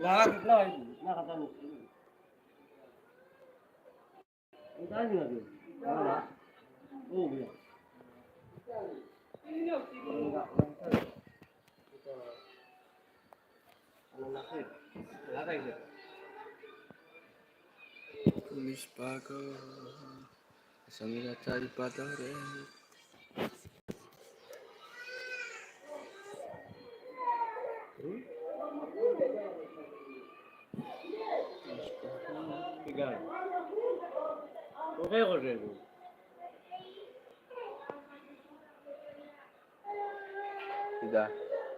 লাগা কিতনা হয় না খাতা নি উঠাই দিলা তুই না ও গিয়া লাগাইছে পুলিশ পাগল সঙ্গে চারি ইদা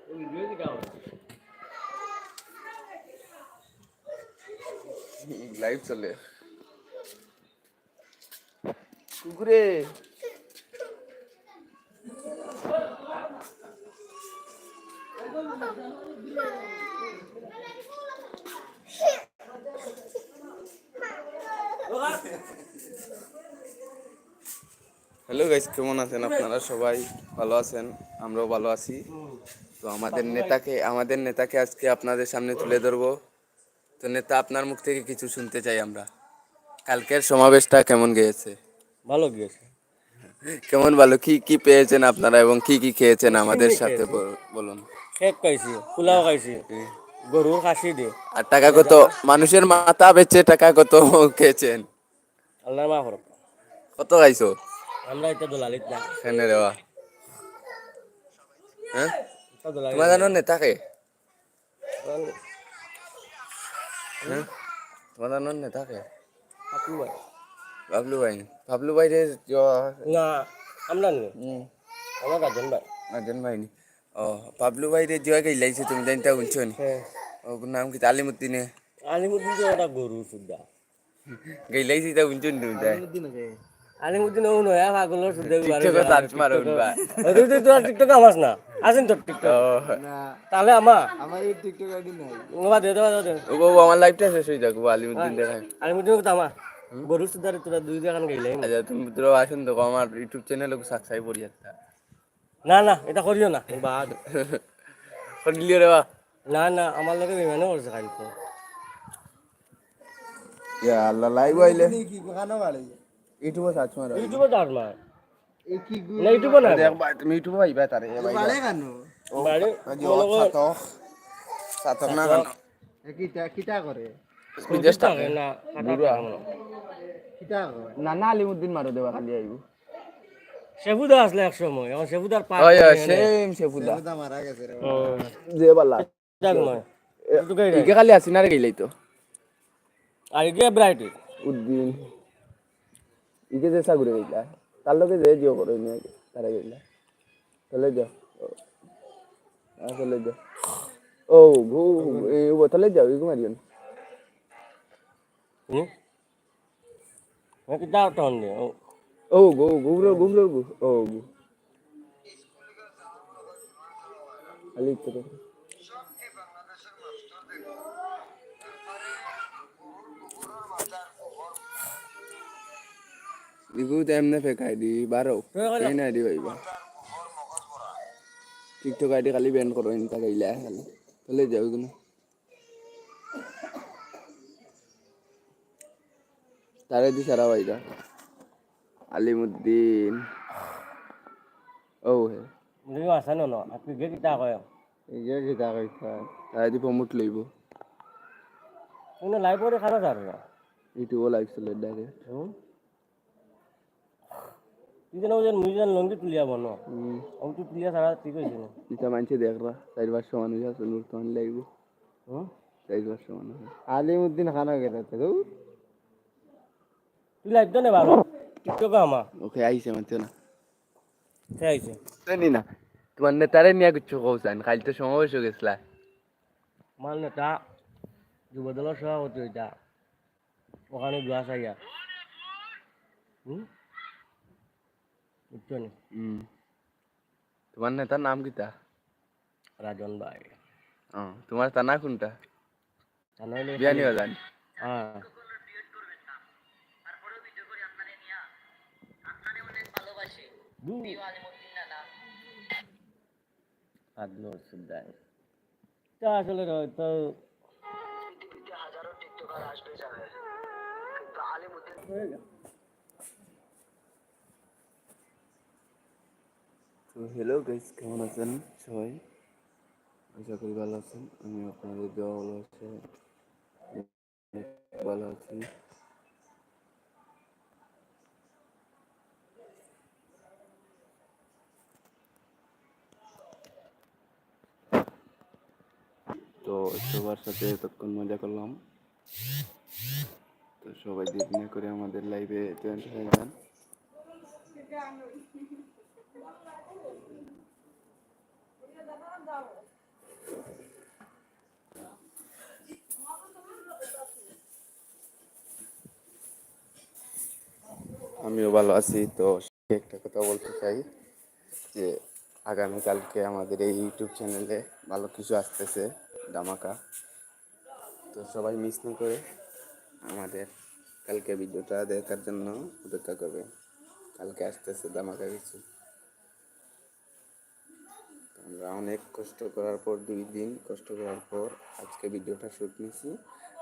তুমি ভিডিও দিখাও লাইভ চলে। কুকুরে। হ্যালো গাইস কেমন আছেন আপনারা সবাই? ভালো আছেন? আমরাও ভালো আছি। তো আমাদের নেতাকে আমাদের নেতাকে আজকে আপনাদের সামনে তুলে ধরবো। তো নেতা আপনার মুখ থেকে কিছু শুনতে চাই আমরা। কালকের সমাবেশটা কেমন গিয়েছে? ভালো গিয়েছে। কেমন ভালো? কি কি পেয়েছেন আপনারা এবং কি কি খেয়েছেন আমাদের সাথে? বলুন। কেক খাইছি পোলাও খাইছি গরুর খাসি দিয়ে আর টাকা কত? মানুষের মাথা বেচে টাকা কত খেয়েছেন? করো কত খাইছো? আমরা এটা দলালিত না। এখানে রেওয়া হ্যাঁ? এটা দলালিত তোমার জানো নেতাকে হ্যাঁ? তোমার জানো নেতাকে আপনি ভাই। বাবলু ভাই। বাবলু ভাই রে না আমরা নি আমার গার্জেন ভাই। একজন ভাই নি। ও বাবলু ভাই রে জয় গাইলাইছে তুমি জানতে বলছো নি? হ্যাঁ। ওর নাম কি তালিমুদ্দিনে? আলিমুদ্দিন তো ওটা গরু সুদ্ধা। গাইলাইছি তা বলছো নি তুমি তাই আলিমুদ্দিন ও নয়া পাগলের সুদ্ধা টিকটকে সার্চ মারো উনবা তুই তুই তোর টিকটক আমাস না। আছেন তোর টিকটক। ও। তাহলে আমা। আমার এই টিকটক আইডি নাই। বাবা দে দেবা দে ও আমার লাইফটা শেষ হয়ে যাক আলিমুদ্দিন দেখায় আলিমুদ্দিন কথা আমা। গরু সুদ্ধা তোরা দুই দেখান গেলে আচ্ছা তুমি তোর আসুন তো আমার ইউটিউব চ্যানেলে সাবস্ক্রাইব করি একটা। না না এটা করিও না। বাদ করিলিও রে বা। না না আমার লগে বিমানে করছে কালকে ইয়া আল্লাহ লাইভ আইলে। কি খানো বাড়ি। ইউটিউবে না একবার তুমি সাতক। সাতক না কেন? কিটা কিটা করে? বিদেশ থাকে থাকে। না খাতা থাকে না। কিটা করে? না না আলিমুদ্দিন মারো দেবা খালি আইবো। সেবুদা আসলে এক সময় এখন সেবুদার পা ওই সেম সেফুদা দাদা মারা গেছে রে যে বালা দেখ নয় একটু খালি আসি না রে গেলাই তো। আর এদিকে ব্রাইটি উদ্দিন। ইকে যে সাগুরে গেলা তার লগে যে জিও করে তারা গেলা চলে যাও চলে যাও ও গু এই বোতলে যাও ইগু মারিয়ন হুম? কিতা টন দে ও ও গো গুবরো গুবরো গু ও গু আলি তো তো এমনে ফেকাই দি বারো এই না দি ভাইবা টিকটক আইডি খালি ব্যান করো ইনতা গাইলা খালি চলে যাও ইগুনো তারে দি সারা ভাইরা আলিমুদ্দিন ও হে তুমি আসা ন আপনি গে কিতা কয় এই যে কিটা কইতা তারে দি প্রমোট লইব তুমি লাইভ করে যার না ইউটিউব লাইভ চলে ডাইরে হুম যেন ওই যে লঙ্গি তুলিয়া বন। আমি তুই তুলিয়া সারা ঠিক হয়েছে না ইটা মানছে দেখরা চার পাঁচশো মানুষ আছে নূর তখন লাগব। হুম চার পাঁচশো মানুষ আছে। আলিমউদ্দিন খানো গেলে তো তুই লাইভ দে না টিকটকে আমা? ওকে আইছে মানছে না। সে আইছে জানি না তোমার নেতারে নিয়ে কিছু কৌসান কাল তো সমাবেশ হয়ে গেছিলা। মাল নেতা যুবদলের সভাপতি ওইটা ওখানে দোয়া চাইয়া হুম বুঝছ নি হুম তোমার নেতার নাম কিতা? রাজন ভাই ও তোমার তানা কোনটা? তা নইলে বিয়ানি হ্যাঁ আসলে হ্যালো গাইস কেমন আছেন সবাই? আশা করি ভালো আছেন। আমি আপনাদের দেওয়া ভালো আছে। ভালো আছি। তো সবার সাথে এতক্ষণ মজা করলাম। তো সবাই না করে আমাদের লাইভে জয়েন্ট হয়ে যান। আমিও ভালো আছি, তো একটা কথা বলতে চাই যে আগামীকালকে আমাদের এই ইউটিউব চ্যানেলে ভালো কিছু আসতেছে, ধামাকা। তো সবাই মিস না করে আমাদের কালকে ভিডিওটা দেখার জন্য অপেক্ষা করবে। কালকে আসতেছে ধামাকা কিছু। আমরা অনেক কষ্ট করার পর দুই দিন কষ্ট করার পর আজকে ভিডিওটা শ্যুট নিয়েছি।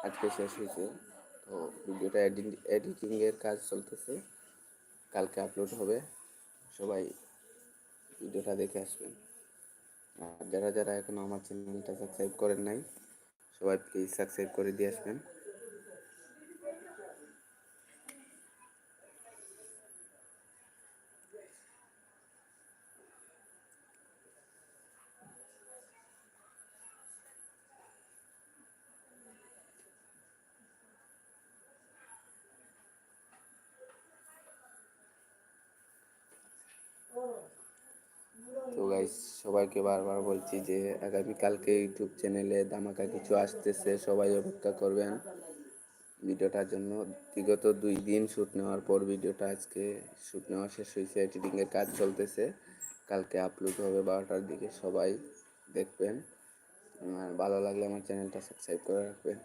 আজকে শেষ হয়েছে। তো ভিডিওটা এডিটিংয়ের কাজ চলতেছে। কালকে আপলোড হবে। সবাই ভিডিওটা দেখে আসবেন। আর যারা যারা এখনও আমার চ্যানেলটা সাবস্ক্রাইব করেন নাই, সবাই প্লিজ সাবস্ক্রাইব করে দিয়ে আসবেন তো গাইস সবাইকে বারবার বলছি যে আগামীকালকে ইউটিউব চ্যানেলে ধামাকা কিছু আসতেছে, সবাই অপেক্ষা করবেন। ভিডিওটার জন্য বিগত দুই দিন শ্যুট নেওয়ার পর ভিডিওটা আজকে শ্যুট নেওয়া শেষ হয়েছে এডিটিংয়ের কাজ চলতেছে। কালকে আপলোড হবে বারোটার দিকে, সবাই দেখবেন। আর ভালো লাগলে আমার চ্যানেলটা সাবস্ক্রাইব করে রাখবেন।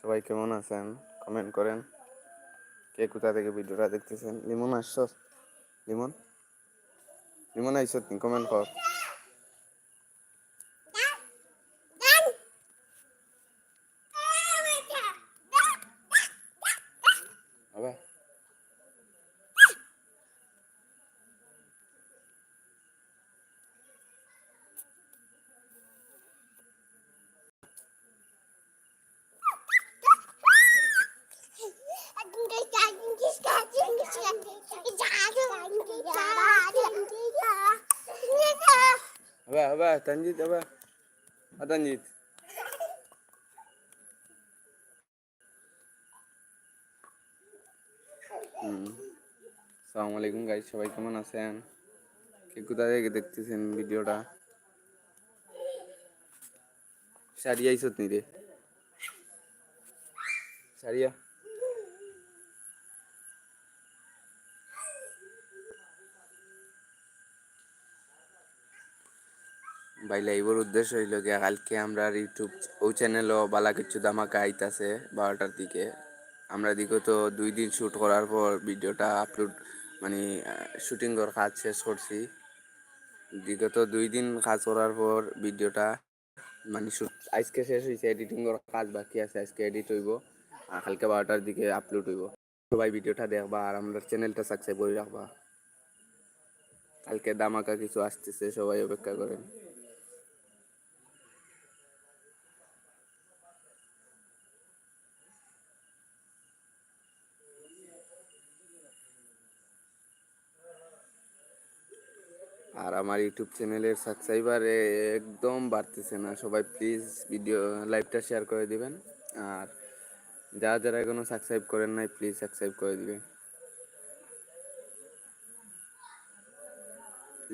সবাই কেমন আছেন? কমেন্ট করেন। কে কোথা থেকে ভিডিওটা দেখতেছেন? লিমন আসছ? লিমন? লিমন আইস কমেন্ট কর। আবার আবার তানজিৎ আবার তানজিৎ সালামু আলাইকুম গাইস সবাই কেমন আছেন? কে কোথা থেকে দেখতেছেন ভিডিওটা? সারিয়া আইসত নি রে। সারিয়া। ভাই, লাইভর উদ্দেশ্য হইল গিয়া কালকে আমরা ইউটিউব, ও চ্যানেলও বালা কিছু ধামাকা আইতাছে বারোটার দিকে। আমরা বিগত দুই দিন শ্যুট করার পর ভিডিওটা আপলোড মানে শুটিংয়ের কাজ শেষ করছি। বিগত দুই দিন কাজ করার পর ভিডিওটা মানে শ্যুট আজকে শেষ হয়েছে এডিটিংয়ের কাজ বাকি আছে, আজকে এডিট হইব, আর কালকে বারোটার দিকে আপলোড হইব। সবাই ভিডিওটা দেখবা আর আমরা চ্যানেলটা সাবস্ক্রাইব করে রাখবা। কালকে দামাকা কিছু আসতেছে, সবাই অপেক্ষা করেন। আর আমার ইউটিউব চ্যানেলের সাবস্ক্রাইবার একদম বাড়তেছে না। সবাই প্লিজ ভিডিও লাইভটা শেয়ার করে দিবেন। আর যারা যারা এখনও সাবস্ক্রাইব করেন নাই প্লিজ সাবস্ক্রাইব করে দিবেন।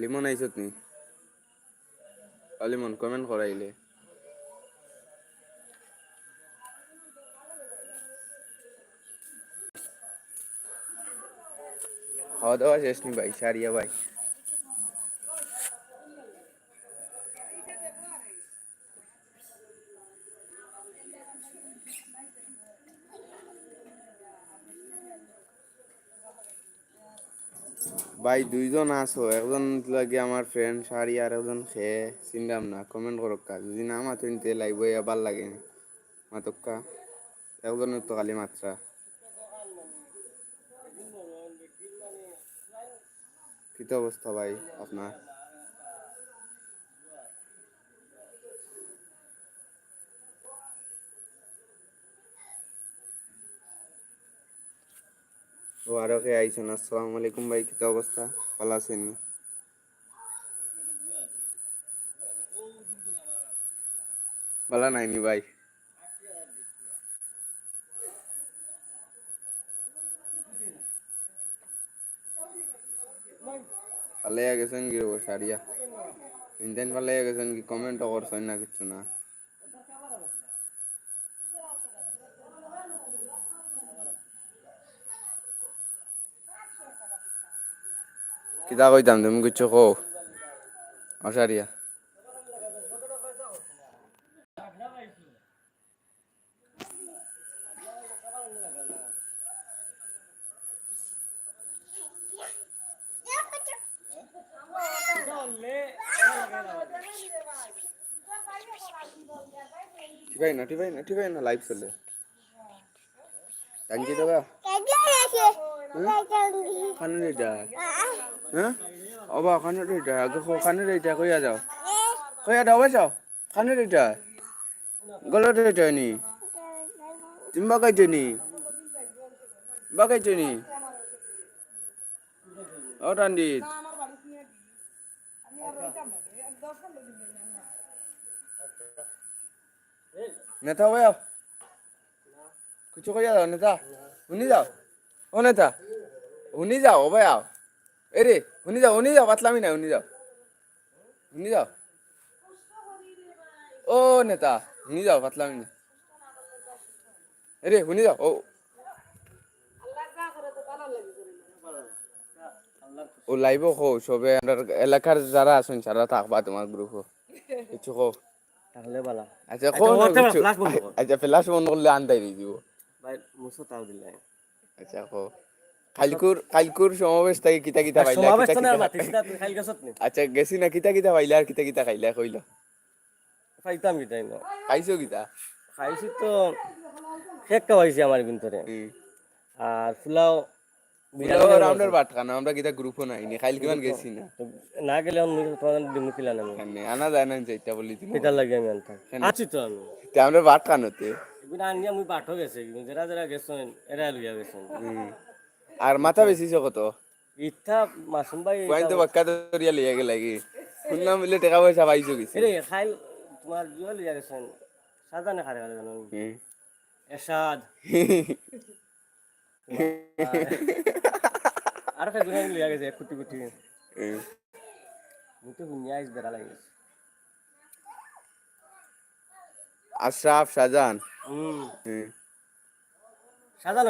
লিমন, আইসত নি? লিমন কমেন্ট করাইলে খাওয়া দাওয়া শেষ নি ভাই, সারিয়া ভাই। ভাই, দুইজন আছো, একজন লাগে আমার ফ্রেন্ড সারি আর একজন খেয়ে চিনলাম না কমেন্ট কা। যদি না মাতুন তে লাগবে আবার লাগে। মাতক্কা একজনের তো খালি মাত্রা কিত অবস্থা ভাই আপনার ও আরও কে আইছেন, আসসালামু আলাইকুম ভাই কিত অবস্থা? ভালো আছেন? ভালো নাইনি ভাই। ভালো গেছেন কি সারিয়া ইন্টাইন ভালো গেছেন কি? কমেন্ট করছেন না কিছু না। কিতা কইতাম তুমি কিছু কও অসারিয়া ঠিকাই না ঠিকাই না ঠিকাই না লাইভ চলে টাঙ্কি দেবা খানে রেটা হ্যাঁ? অবা, খানে রেটা আগে খো খানে রেটা কইয়া যাও। কইয়া দাও যাও। খানে রেটা গলত রেটা নি তুমি বাগাইছো নি বাগাইছো নি ও টান্ডিত নেতা ভাই কিছু কইয়া যাও নেতা। শুনি যাও। ও নেতা। শুনি যাও ভাই আও এ রে শুনি যাও শুনি যাও পাতলামি নাই শুনি যাও। শুনি যাও। ও নেতা শুনি যাও পাতলামি নাই। এ রে শুনি যাও ও। ও লাইভ কো সবে আমার এলাকার যারা আছেন সারা থাকবা তোমার গ্রুপ কিছু কো তাহলে বালা। আচ্ছা আচ্ছা, কর। আচ্ছা ফ্লাশ বন্ধ করলে আনতাই দিব। ভাই মুসো তাও দিলে। আচ্ছা কো কালকুর কালকুর সমাবেশ থেকে কিতা কিতা পাইলা কিতা না কিতা- না নি? আচ্ছা গেছি না কিতা কিতা পাইলা আর কিতা কিতা খাইলা কইল খাইতাম কি তাই না খাইছো কিতা? খাইছি তো শেক খাওয়াইছি আমার ভিতরে। আর ফুলাও বুঝাও বাট খানা আমরা কিতা গ্রুপও নাই নি খাইল কিমান গেছি না? তো না গেলে আমি তোমাদের ডিমু নামি খানে আনা যায় না যেটা বলি তুমি সেটা লাগে আমি আনতাম আছি তো আমি। তে আমরা বাট খানোতে। এগুলো আনিয়া মুই পাঠও গেছে যারা যারা গেছেন এরা লইয়া গেছেন। আর মাথা বেশিছো কত? ইথা মাসুম ভাই কইন তো বাক্কা দরিয়া লিয়া গেল লাগি। শুনলাম বলে টাকা পয়সা পাইছো কিছু। এরে খাইল তোমার জিও লইয়া গেছেন সাজানে খারে হুম। এরশাদ আর খাই দুনিয়া লইয়া গেছে কুটি কুটি হুম। মুই তো আইস বেড়া লাগে আশরাফ শাহজাহান হুম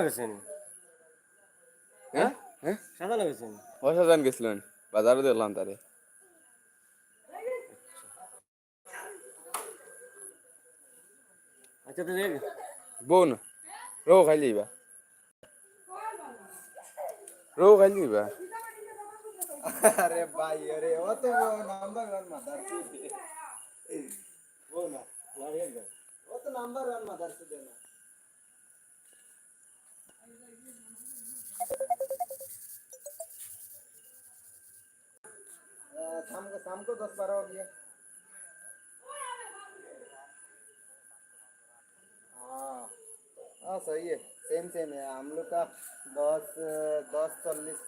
গেছেন হ্যাঁ? হ্যাঁ? সাদা লাগেছেন পয়সা জান গেছিলেন বাজারে দিলাম তারে। আচ্ছা তো দেখ বোন রো খাইলি বা রো খাইলি বা আরে ভাই আরে ও তো নাম্বার ওয়ান মাদার ও তো নাম্বার ওয়ান মাদার शाम को शाम को दस बारह हो गया हाँ हाँ सही है। सेम सेम है। हम लोग का दस दस चालीस